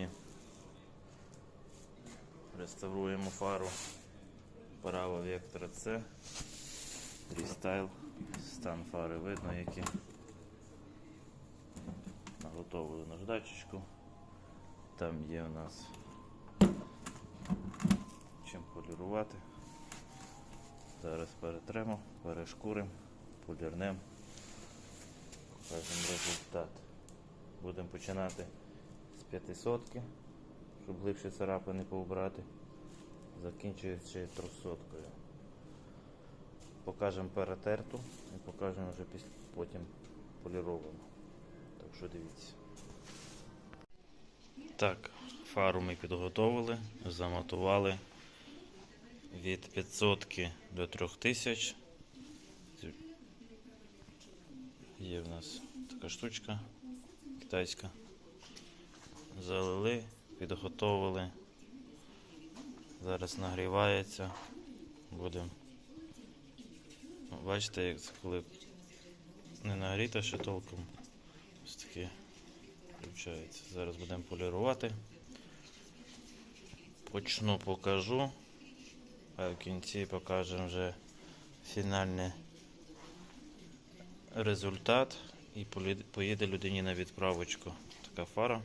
Сьогодні реставруємо фару права вектора C. Рестайл. Стан фари видно, які. Наготовили наждачечку. Там є у нас чим полірувати. Зараз перетремо, перешкуримо, полірнемо. Покажемо результат. Будемо починати 500, щоб липше царапини поубрати. Закінчуючи 300. Покажемо перетерту і покажемо вже потім поліровану. Так що дивіться. Так, фару ми підготовили, замотували від 500 до 3000. Є в нас така штучка китайська. Залили, підготовили. Зараз нагрівається. Будемо. Бачите, як це коли не нагріто ще толком. Ось таке включається. Зараз будемо полірувати. Почну покажу, а в кінці покажемо вже фінальний результат і поїде людині на відправочку. Така фара.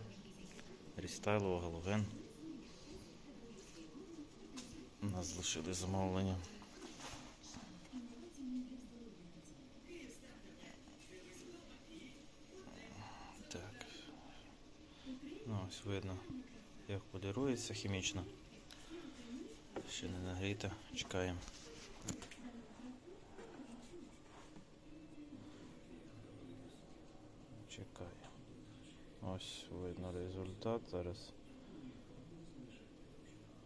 Рістайлова, галоген. У нас залишили замовлення. Так. Ну, ось видно, як полірується хімічно. Ще не нагріта, чекаємо. Чекаємо. Ось видно результат. Зараз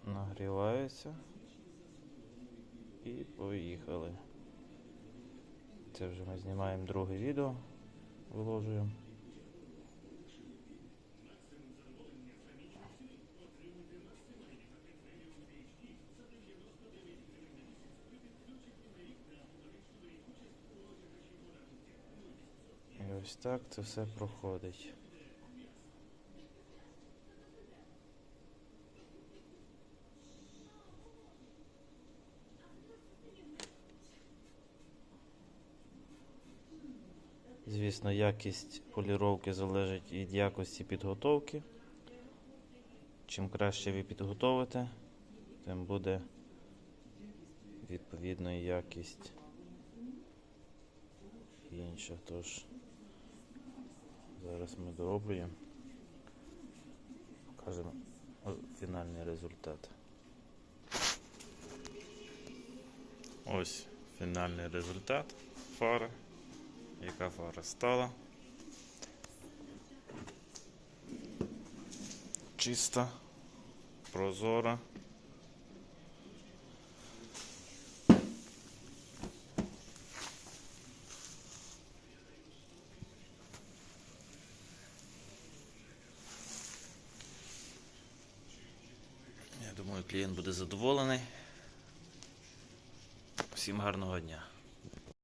нагрівається. І поїхали. Це вже ми знімаємо друге відео, виложуємо. Ось так це все проходить. Звісно, якість поліровки залежить від якості підготовки. Чим краще ви підготовите, тим буде відповідно і якість інша. Тож зараз ми дороблюємо. Покажемо фінальний результат. Ось фінальний результат фари. Яка фара. Чиста, прозора. Я думаю, клієнт буде задоволений. Всім гарного дня.